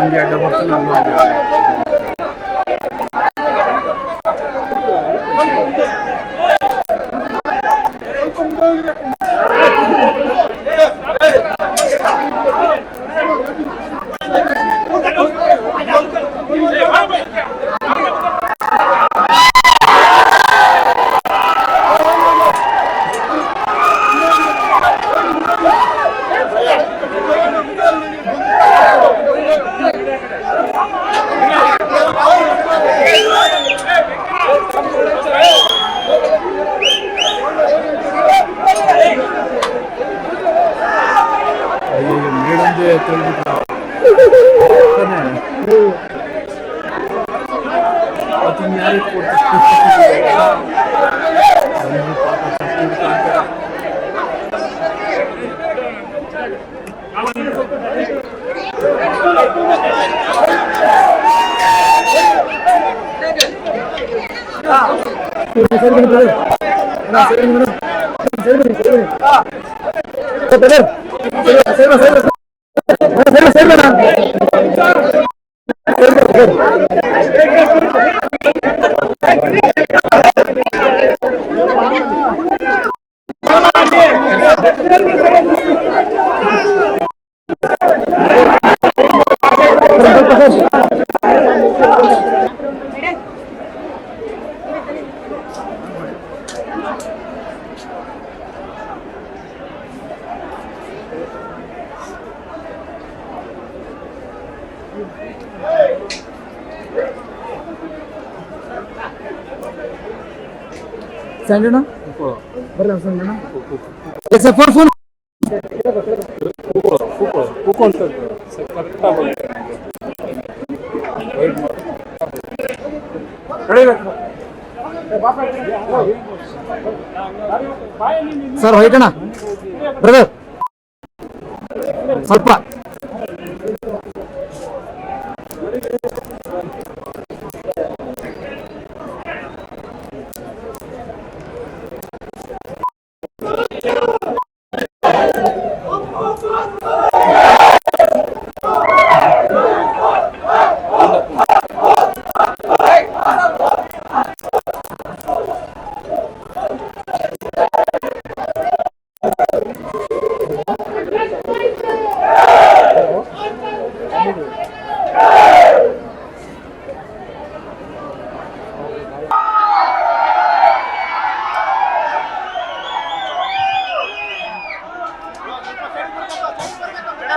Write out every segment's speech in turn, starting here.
One year double one controle do grau. दुनिया ही Sir, sir, sir, sir. ಸಂಜಣ ಬರ್ರಿ ಸರ್ ಫೋನ್. ಸರ್ ಹೊಯ್ಟಣ ಬ್ರದರ್ ಸ್ವಲ್ಪ.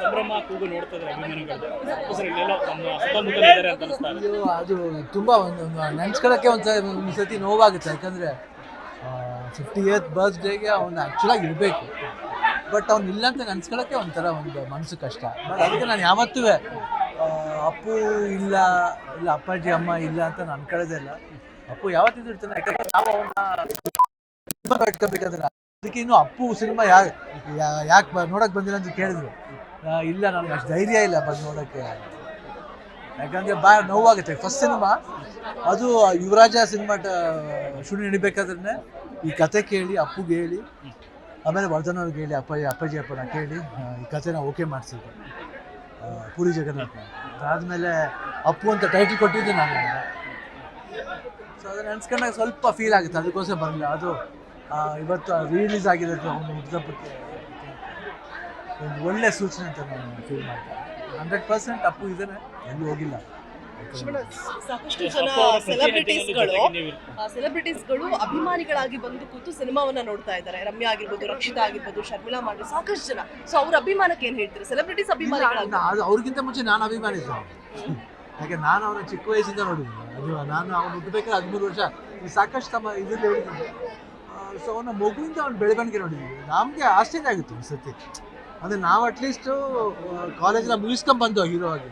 ಸಂಭ್ರಮ ಕೂಗು ನೋಡ್ತಾ ಇದ್ದಾರೆ ಅದು ತುಂಬ ಒಂದು ನೆನ್ಸ್ಕೊಳಕ್ಕೆ ನೆನ್ಸ್ಕೊಳ್ಳೋಕ್ಕೆ ಒಂದು ಸತಿ ನೋವಾಗುತ್ತೆ. ಯಾಕಂದ್ರೆ ಫಿಫ್ಟಿ ಏತ್ ಬರ್ತ್ಡೇಗೆ ಅವ್ನು ಆ್ಯಕ್ಚುಲಾಗಿ ಇರಬೇಕು. ಬಟ್ ಅವ್ನು ಇಲ್ಲ ಅಂತ ನೆನ್ಸ್ಕೊಳ್ಳೋಕ್ಕೆ ಒಂಥರ ಒಂದು ಮನಸ್ಸು ಕಷ್ಟ. ಬಟ್ ಅದಕ್ಕೆ ನಾನು ಯಾವತ್ತೂ ಅಪ್ಪು ಇಲ್ಲ ಇಲ್ಲ, ಅಪ್ಪಾಜಿ, ಅಮ್ಮ ಇಲ್ಲ ಅಂತ ನಾನು ಅನ್ಕೊಳ್ಳೋದೇ ಇಲ್ಲ. ಅಪ್ಪು ಯಾವತ್ತಿದ್ರು ಇರ್ತಾನೆ. ಯಾಕಂದ್ರೆ ನಾವು ಅವನ್ನ ಕಟ್ಕೋಬೇಕಾದ್ರೆ ಅದಕ್ಕೆ ಇನ್ನು ಅಪ್ಪು ಸಿನಿಮಾ ಯಾ ಯಾಕೆ ನೋಡಕ್ಕೆ ಬಂದಿಲ್ಲ ಅಂತ ಕೇಳಿದ್ರು. ಇಲ್ಲ ನನಗೆ ಅಷ್ಟು ಧೈರ್ಯ ಇಲ್ಲ ಬಂದು ನೋಡೋಕ್ಕೆ. ಯಾಕಂದ್ರೆ ಬಾ, ನೋವಾಗುತ್ತೆ. ಫಸ್ಟ್ ಸಿನಿಮಾ, ಅದು ಯುವರಾಜ ಸಿನಿಮಾ ಶುರು ನಡಿಬೇಕಾದ್ರೆ ಈ ಕತೆ ಕೇಳಿ, ಅಪ್ಪುಗೆ ಹೇಳಿ, ಆಮೇಲೆ ವರ್ಧನವ್ರಿಗೆ ಹೇಳಿ, ಅಪ್ಪ, ಅಪ್ಪಾಜಿ, ಅಪ್ಪನ ಕೇಳಿ ಈ ಕತೆನ ಓಕೆ ಮಾಡಿಸಿದ್ರು. ಪೂರಿ ಜಗನ್ನಾಥ. ಅದಾದಮೇಲೆ ಅಪ್ಪು ಅಂತ ಟೈಟಲ್ ಕೊಟ್ಟಿದ್ದೆ ನಾನು. ಸೊ ಅದನ್ನ ನೆನ್ಸ್ಕೊಂಡಾಗ ಸ್ವಲ್ಪ ಫೀಲ್ ಆಗುತ್ತೆ. ಅದಕ್ಕೋಸ್ಕರ ಬರಲಿಲ್ಲ ಅದು ಇವತ್ತು ರಿಲೀಸ್ ಆಗಿದೆ ಅವನು ಹುಟ್ಟದಬ್ಬಕ್ಕೆ ಒಂದು ಒಳ್ಳೆ ಸೂಚನೆ ಅಂತ ನಾನು ಫೀಲ್ ಮಾಡ್ತೀನಿ. ಹಂಡ್ರೆಡ್ ಪರ್ಸೆಂಟ್ ಅಪ್ಪು ಇದ್ದಾನೆ ಎಲ್ಲೂ ಹೋಗಿಲ್ಲ. ಸಾಕಷ್ಟು ಜನ ಸೆಲೆಬ್ರಿಟೀಸ್ಗಳು ಸೆಲೆಬ್ರಿಟೀಸ್ಗಳು ಅಭಿಮಾನಿಗಳಾಗಿ ಬಂದು ಕೂತು ಸಿನಿಮಾವನ್ನ ನೋಡ್ತಾ ಇದ್ದಾರೆ. ರಮ್ಯಾ ಆಗಿರ್ಬೋದು ರಕ್ಷಿತಾ ಆಗಿರ್ಬೋದು ಶರ್ಮಿಳಾ ಮಾಡಿ ಸಾಕಷ್ಟು ಜನ. ಸೊ ಅವ್ರ ಅಭಿಮಾನಕ್ಕೆ ಏನ್ ಹೇಳ್ತಾರೆ? ಸೆಲೆಬ್ರಿಟೀಸ್ ಅಭಿಮಾನಿಗಳಾಗಿ ಅದು ಅವ್ರಿಗಿಂತ ಮುಂಚೆ ನಾನು ಅಭಿಮಾನಿ ಹಾಗೆ ಯಾಕೆ ನಾನು ಅವರ ಚಿಕ್ಕ ವಯಸ್ಸಿಂದ ನೋಡಿದ್ದೀನಿ. ಅದು ನಾನು ಅವನು ಹುಟ್ಟಬೇಕಾದ್ರೆ ಹದಿಮೂರು ವರ್ಷ. ಈ ಸಾಕಷ್ಟು ತಮ್ಮ ಇದರಲ್ಲಿ ಹೇಳಿದ್ದೀನಿ. ಸೊ ಅವನ ಮಗುವಿಂದ ಅವ್ನ ಬೆಳವಣಿಗೆ ನೋಡಿದ್ವಿ. ನಮಗೆ ಆಶ್ಚರ್ಯ ಆಗುತ್ತೆ ಈ ಸತಿ. ಅಂದರೆ ನಾವು ಅಟ್ಲೀಸ್ಟು ಕಾಲೇಜೆಲ್ಲ ಮುಗಿಸ್ಕೊಂಡು ಬಂದು ಹೀರೋ ಆಗಿ.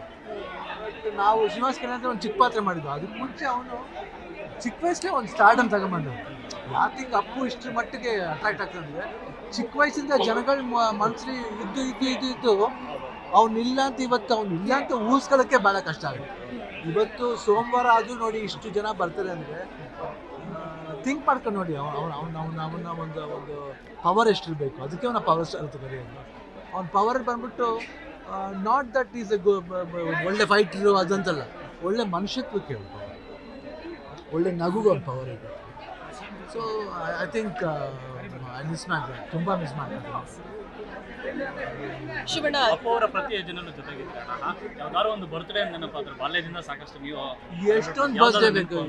ನಾವು ಶ್ರೀನಿವಾಸ್ ಕಲ್ಯಾಣ ಒಂದು ಚಿಕ್ಕ ಪಾತ್ರ ಮಾಡಿದ್ದು ಅದಕ್ಕೆ ಮುಂಚೆ ಅವನು ಚಿಕ್ಕ ವಯಸ್ಸಲ್ಲೇ ಒಂದು ಸ್ಟಾರ್ಡಮ್ ತಗೊಂಬಂದು ಯಾತಿಂಗ್ ಅಪ್ಪು ಇಷ್ಟರ ಮಟ್ಟಿಗೆ ಅಟ್ರಾಕ್ಟ್ ಆಗ್ತದೆ ಚಿಕ್ಕ ವಯಸ್ಸಿಂದ ಜನಗಳ ಮನಸ್ಸಲ್ಲಿ ಇದ್ದು ಇದ್ದು ಇದ್ದು ಇದ್ದು ಅವ್ನು ಇಲ್ಲ ಅಂತ ಇವತ್ತು ಅವ್ನು ಇಲ್ಲ ಅಂತ ಊಹಿಸ್ಕೊಳ್ಳೋಕ್ಕೆ ಭಾಳ ಕಷ್ಟ ಆಗುತ್ತೆ. ಇವತ್ತು ಸೋಮವಾರ ಆದರೂ ನೋಡಿ ಇಷ್ಟು ಜನ ಬರ್ತಾರೆ ಅಂದರೆ ಥಿಂಕ್ ಮಾಡ್ಕೊಂಡು ನೋಡಿ ಅವನು ಅವನು ಅವನ ಅವನ ಒಂದು ಒಂದು ಪವರ್ ಎಷ್ಟಿರಬೇಕು. ಅದಕ್ಕೆ ಅವನ ಪವರ್ ಸ್ಟಾರ್ ಅಂತ ಕರೆಯೋದು ಅವ್ನ. ಪವರ್ ಬಂದ್ಬಿಟ್ಟು ನಾಟ್ ದಟ್ ಈಸ್ ಎ ಒಳ್ಳೆ ಫೈಟ್ರು ಅದಂತಲ್ಲ. ಒಳ್ಳೆ ಮನುಷ್ಯತ್ವಕ್ಕೆ ಅವ್ನ. ಒಳ್ಳೆ ನಗುಗೆ ಅವ್ನ ಪವರ್ ಇದೆ. So I think I miss ಮಾಡ್ತಾರೆ ತುಂಬ ಮಿಸ್ ಮಾಡ್ತಾರೆ ಶಿವಣ್ಣ. ಅಪ್ಪ ಅವರ ಪ್ರತಿ ಜನರು ಜೊತೆಗಿದ್ದಾರೆ ಯಾವ್ದಾದ್ರು ಒಂದು ಬರ್ತ್ಡೇ ನೆನಪಾದ್ರೆ ಬಾಲ್ಯದಿಂದ ಸಾಕಷ್ಟು ನೀವು ಎಷ್ಟೊಂದು ಬರ್ತ್ಡೇ ಬೇಕು.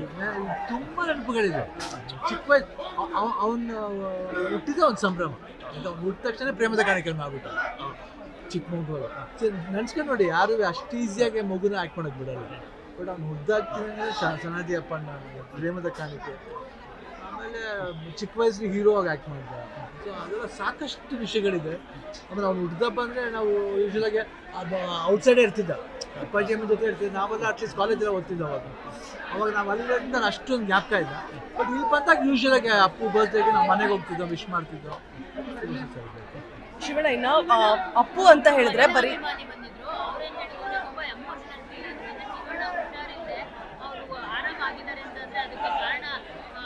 ತುಂಬ ನೆನಪುಗಳಿದೆ. ಚಿಕ್ಕ ವಯಸ್ಸು ಅವನು ಹುಟ್ಟಿದ ಒಂದು ಸಂಭ್ರಮ. ಅವ್ನು ಹುಟ್ಟಿದ ತಕ್ಷಣ ಪ್ರೇಮದ ಕಾಣಿಕೆ ಆಗ್ಬಿಟ್ಟು. ಚಿಕ್ಕ ಮಗು ನೆನ್ಸ್ಕೊಂಡು ನೋಡಿ ಯಾರು ಅಷ್ಟು ಈಸಿಯಾಗಿ ಮಗುನ ಮಾಡೋಕೆ ಬಿಡಲ್ಲ ಬಟ್ ಅವ್ನು ಹುದ್ದಾಗ್ತೀನಿ ಸನಾದಿ ಅಪ್ಪಣ್ಣ ಪ್ರೇಮದ ಕಾಣಿಕೆ. ಆಮೇಲೆ ಚಿಕ್ಕ ವಯಸ್ಸಿಗೆ ಹೀರೋ ಆಗಿ ಆ್ಯಕ್ಟ್ ಮಾಡಿದ್ರು ಸೊ ಅದೆಲ್ಲ ಸಾಕಷ್ಟು ವಿಷಯಗಳಿದೆ. ಆಮೇಲೆ ಅವ್ನು ಹುಡ್ದಪ್ಪ ಅಂದರೆ ನಾವು ಯೂಶ್ವಲಾಗಿ ಔಟ್ಸೈಡೇ ಇರ್ತಿದ್ದ. ಅಪ್ಪಾಜಿ ಜೊತೆ ಇರ್ತಿದ್ದೆ. ನಾವೆಲ್ಲ ಅಟ್ಲೀಸ್ಟ್ ಕಾಲೇಜೆಲ್ಲ ಓದ್ತಿದ್ದೆ ಅವಾಗ. ಅವಾಗ ನಾವು ಅಲ್ಲಿಂದ ನಾನು ಅಷ್ಟೊಂದು ಜ್ಞಾಪಕ ಇಲ್ಲ. ಬಟ್ ಇಲ್ಲಿ ಬಂದಾಗ ಯೂಶ್ವಲಾಗಿ ಅಪ್ಪು ಬರ್ತ್ಡೇಗೆ ನಾವು ಮನೆಗೆ ಹೋಗ್ತಿದ್ದೋ ವಿಶ್ ಮಾಡ್ತಿದ್ದೋ. ಶಿವಣ್ಣ, ಇನ್ನು ಅಪ್ಪು ಅಂತ ಹೇಳಿದ್ರೆ ಬರೀ ಅಭಿಮಾನಿ ಬಂದಿದ್ರು ಅವ್ರೇನ್ ಹೇಳಿದ್ರು ತುಂಬಾ ಎಮೋಷನಲ್ ಫೀಲ್ ಆಗಿದೆ ಶಿವಣ್ಣ ಹುಷಾರಿದೆ ಅವರು ಆರಾಮಾಗಿದ್ದಾರೆ ಅಂತಂದ್ರೆ ಅದಕ್ಕೆ ಕಾರಣ ಆ,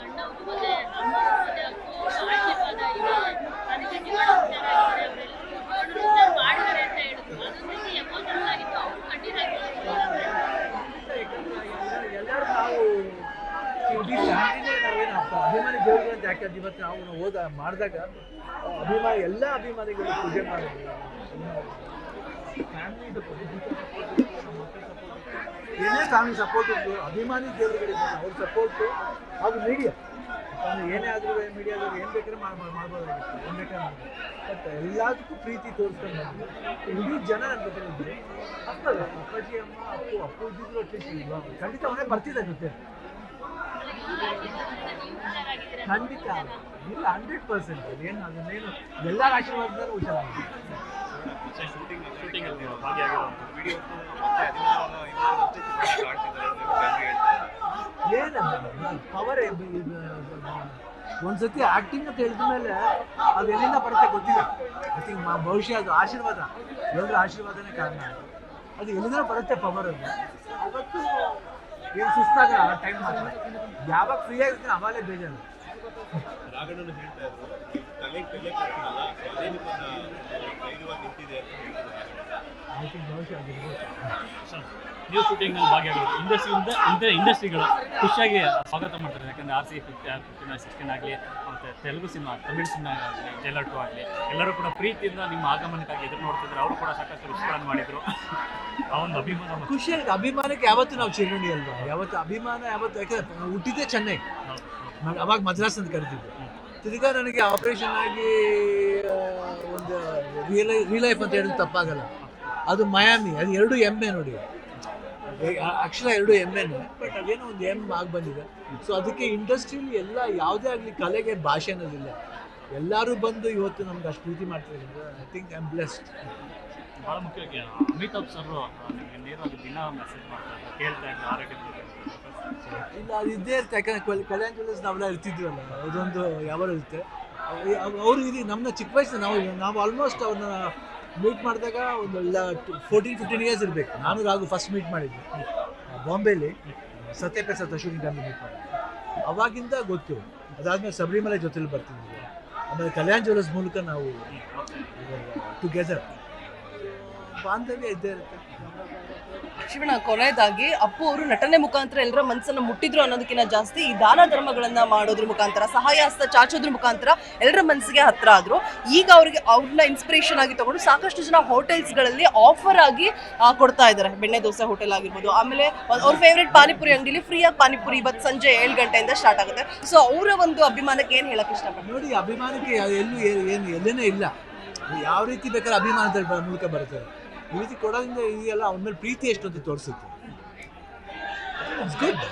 ಅಣ್ಣ ಮತ್ತೆ ಅಮ್ಮ ಮತ್ತೆ ಅಪ್ಪು ಆಶೀರ್ವಾದ ಇದೆ ಅದಕ್ಕೆ ಶಿವಣ್ಣ ಹುಷಾರಾಗಿದ್ದಾರೆ ಅವರೆಲ್ಲರೂ ಹುಷಾರ್ ಮಾಡಿದ್ದಾರೆ ಅಂತ ಹೇಳಿದ್ರು ಅದೊಂದು ರೀತಿ ಎಮೋಷನಲ್ ಆಗಿತ್ತು ಅವ್ರು ಕಣ್ಣೀರಾಗಿದ್ದಾರೆ ಎಲ್ಲರೂ ನಾವು ಇಡೀ ಫ್ಯಾಮಿಲಿನೇ ನಾವೇನು ಅಪ್ಪ ಅಭಿಮಾನಿ ದೇವರುಗಳು ಅಂತ ಯಾಕೆ ಇವತ್ತು ನಾವು ಹೋದ ಮಾಡಿದಾಗ ಅಭಿಮಾನಿ ಎಲ್ಲ ಅಭಿಮಾನಿಗಳು ಪೂಜೆ ಮಾಡಿದ್ರು. ಏನೇ ಫ್ಯಾಮಿಲಿ ಸಪೋರ್ಟ್ ಇತ್ತು ಅಭಿಮಾನಿ ದೇವರುಗಳಿದ್ದಾರೆ ಅವ್ರ ಸಪೋರ್ಟು ಹಾಗೂ ಮೀಡಿಯಾ ಅಂದ್ರೆ ಏನೇ ಆದರೂ ಮೀಡಿಯಾದವ್ರು ಏನು ಬೇಕಾದ್ರೆ ಮಾಡ್ಬೋದು ಮಾಡ್ಬೋದಾಗಿತ್ತು ಏನು ಬೇಕಾದ್ರೆ ಮಾಡ್ಬೋದು. ಬಟ್ ಎಲ್ಲದಕ್ಕೂ ಪ್ರೀತಿ ತೋರಿಸ್ಕೊಂಡು ಬಂದ್ರು. ಇಡೀ ಜನ ನನ್ನ ಜೊತೆ ಇದ್ದರು ಅಪ್ಪಲ್ಲ ಅಪ್ಪಾಜಿ, ಅಮ್ಮ, ಅಪ್ಪು ಅಪ್ಪು ಇದ್ದಿದ್ರು ಅಟ್ಲೀಸ್ಟ್ ಖಂಡಿತ ಅವನೇ ಬರ್ತಿದ್ದ ಜೊತೆ ಖಂಡಿತ. ಇಲ್ಲ ಹಂಡ್ರೆಡ್ ಪರ್ಸೆಂಟ್ ಏನು ಅದನ್ನೇನು ಎಲ್ಲರ ಆಶೀರ್ವಾದದಲ್ಲಿ ಹುಷಾರಾಗಿದೆ ಏನಂದ್ರೆ ಪವರ್ ಒಂದ್ಸತಿ ಆಕ್ಟಿಂಗ್ ಅಂತ ಹೇಳಿದ ಮೇಲೆ ಅದು ಎಲ್ಲಿಂದ ಬರುತ್ತೆ ಗೊತ್ತಿಲ್ಲ. ಐ ಥಿಂಕ್ ಬಹುಶಃ ಅದು ಆಶೀರ್ವಾದ. ಎಲ್ಲರ ಆಶೀರ್ವಾದನೇ ಕಾರಣ ಅದು. ಎಲ್ಲಿಂದ ಬರುತ್ತೆ ಪವರ್ ಅದು? ಅವತ್ತು ಏನು ಸುಸ್ತಾಗ ಟೈಮ್ ಮಾಡ್ತಾರೆ. ಯಾವಾಗ ಫ್ರೀ ಆಗಿರ್ತೀನಿ ಅವಾಗಲೇ ಬೇಜಾರು. ರಾಘಣ್ಣನು ಹೇಳ್ತಾ ಇದ್ರು ತಲೆ ಕೊಟ್ಟಿಲ್ಲ ಅದೇ ನಿಮ್ಮನ್ನ ಧೈರ್ಯವಾಗಿ ನಿಂತಿದೆ ಶೂಟಿಂಗ್ನಲ್ಲಿ ಭಾಗಿಯಾಗಿರೋದು ಇಂಡಸ್ಟ್ರಿಯಿಂದ ಇಂಥ ಇಂಡಸ್ಟ್ರಿಗಳು ಖುಷಿಯಾಗಿ ಸ್ವಾಗತ ಮಾಡ್ತಾರೆ. ಯಾಕಂದ್ರೆ R C fifty fifteen sixteen ಆಗಲಿ ಮತ್ತು ತೆಲುಗು ಸಿನಿಮಾ, ತಮಿಳು ಸಿನಿಮಾ ಆಗಲಿ ಜೈಲರ್ ಆಗಲಿ, ಎಲ್ಲರೂ ಕೂಡ ಪ್ರೀತಿಯಿಂದ ನಿಮ್ಮ ಆಗಮನಕ್ಕಾಗಿ ಎದುರು ನೋಡ್ತಿದ್ರು ಅವರು ಕೂಡ ಸಾಕಷ್ಟು ವಿಶ್ವಗಳನ್ನು ಮಾಡಿದ್ರು. ಆ ಒಂದು ಅಭಿಮಾನ ಖುಷಿ ಆಗಿದೆ. ಅಭಿಮಾನಕ್ಕೆ ಯಾವತ್ತು ನಾವು ಚಿರುಣಿ ಅಲ್ವಾ? ಯಾವತ್ತು ಅಭಿಮಾನ ಯಾವತ್ತು ಯಾಕಂದ್ರೆ ನಾವು ಹುಟ್ಟಿದ್ದೆ ಚೆನ್ನೈ. ನಾನು ಅವಾಗ ಮದ್ರಾಸ್ ಅಂತ ಕರಿತಿದ್ದೆ ತಿರ್ಗಾ ನನಗೆ ಆಪರೇಷನ್ ಆಗಿ ಒಂದು ರಿಯಲ್ ಲೈಫ್ ಅಂತ ಹೇಳಿದ್ರೆ ತಪ್ಪಾಗಲ್ಲ. ಅದು ಮಯಾಮಿ ಅದು ಎರಡು ಎಮ್ಮೆ ನೋಡಿ. ಅಕ್ಷರ ಎರಡು ಎಮ್ಮೆನೆ ಅದೇನೋ ಒಂದು ಎಂ ಆಗಿ ಬಂದಿದೆ. ಸೊ ಅದಕ್ಕೆ ಇಂಡಸ್ಟ್ರಿಯಲ್ಲಿ ಎಲ್ಲ ಯಾವುದೇ ಆಗಲಿ ಕಲೆಗೆ ಭಾಷೆ ಅನ್ನೋದಿಲ್ಲ. ಎಲ್ಲರೂ ಬಂದು ಇವತ್ತು ನಮ್ಗೆ ಅಷ್ಟು ಪ್ರೀತಿ ಮಾಡ್ತಾರೆ. I think I am blessed ಭಾಳ ಮುಖ್ಯವಾಗಿ ಅಮಿತಾಬ್ ಸರ್ ನಿಮಗೆ ನೇರವಾಗಿ ದಿನ ಮೆಸೇಜ್ ಮಾಡ್ತಾರೆ ಕೇಳ್ತಾ ಇದ್ದಾರೆ ಆರೋಗ್ಯ ಇಲ್ಲ ಅದು ಇದ್ದೇ ಇರುತ್ತೆ. ಯಾಕಂದ್ರೆ ಕಲ್- ಕಲ್ಯಾಣ ಜ್ಯುವೆಲ್ಲರ್ಸ್ ನಾವೆಲ್ಲ ಇರ್ತಿದ್ವಲ್ಲ ಅದೊಂದು ಯಾವಾಗ ಇರುತ್ತೆ. ಅವರು ಇದು ನಮ್ಮನ್ನ ಚಿಕ್ಕ ವಯಸ್ಸು ನಾವು ನಾವು ಆಲ್ಮೋಸ್ಟ್ ಅವ್ರನ್ನ ಮೀಟ್ ಮಾಡಿದಾಗ ಒಂದು ಫೋರ್ಟೀನ್ ಫಿಫ್ಟೀನ್ ಇಯರ್ಸ್ ಇರಬೇಕು. ನಾನು ರಾಘು ಫಸ್ಟ್ ಮೀಟ್ ಮಾಡಿದ್ದೆ ಬಾಂಬೆಲಿ ಸತ್ಯಪ್ರಸಾದ್ ಸತಶೂರಿ ಮಾಡಿದ್ದೆ ಅವಾಗಿಂದ ಗೊತ್ತು. ಅದಾದ್ಮೇಲೆ ಶಬರಿಮಲೆ ಜೊತೆಲಿ ಬರ್ತಿದ್ವಿ ಆಮೇಲೆ ಕಲ್ಯಾಣ ಜ್ಯುವೆಲ್ಲರ್ಸ್ ಮೂಲಕ ನಾವು ಟುಗೆದರ್ ಬಾಂಧವ್ಯ ಇದ್ದೇ ಇರುತ್ತೆ. ಶಿವಣ್ಣ, ಕೊನೆಯದಾಗಿ ಅಪ್ಪು ಅವರು ನಟನೆ ಮುಖಾಂತರ ಎಲ್ಲರ ಮನಸ್ಸನ್ನು ಮುಟ್ಟಿದ್ರು ಅನ್ನೋದಕ್ಕಿಂತ ಜಾಸ್ತಿ ಈ ದಾನ ಧರ್ಮಗಳನ್ನ ಮಾಡೋದ್ರ ಮುಖಾಂತರ ಸಹಾಯ ಹಸ್ತ ಚಾಚೋದ್ರ ಮುಖಾಂತರ ಎಲ್ಲರ ಮನಸ್ಸಿಗೆ ಹತ್ರ ಆದ್ರು. ಈಗ ಅವ್ರಿಗೆ ಅವ್ರನ್ನ ಇನ್ಸ್ಪಿರೇಷನ್ ಆಗಿ ತಗೊಂಡು ಸಾಕಷ್ಟು ಜನ ಹೋಟೆಲ್ಸ್ಗಳಲ್ಲಿ ಆಫರ್ ಆಗಿ ಕೊಡ್ತಾ ಇದ್ದಾರೆ. ಬೆಣ್ಣೆ ದೋಸೆ ಹೋಟೆಲ್ ಆಗಿರ್ಬೋದು, ಆಮೇಲೆ ಅವ್ರ ಫೇವ್ರೇಟ್ ಪಾನಿಪುರಿ ಅಂಗಡಿಲಿ ಫ್ರೀಯಾಗಿ ಪಾನಿಪುರಿ ಇವತ್ತು ಸಂಜೆ ಏಳು ಗಂಟೆಯಿಂದ ಸ್ಟಾರ್ಟ್ ಆಗುತ್ತೆ. ಸೊ ಅವರ ಒಂದು ಅಭಿಮಾನಕ್ಕೆ ಏನು ಹೇಳಕ್ ಇಷ್ಟಪಡ್ತಾರೆ? ನೋಡಿ, ಅಭಿಮಾನಕ್ಕೆ ಎಲ್ಲೂ ಏನು ಎಲ್ಲೇನೇ ಇಲ್ಲ. ಯಾವ ರೀತಿ ಬೇಕಾದ್ರೆ ಅಭಿಮಾನದ ಮೂಲಕ ಬರುತ್ತೆ. ಈ ಕೊಡೋದ್ರಿಂದ ಇದೆಯಲ್ಲ ಅವನ ಮೇಲೆ ಪ್ರೀತಿ ಎಷ್ಟು ಅಂತ ತೋರಿಸುತ್ತೆ ಗುಡ್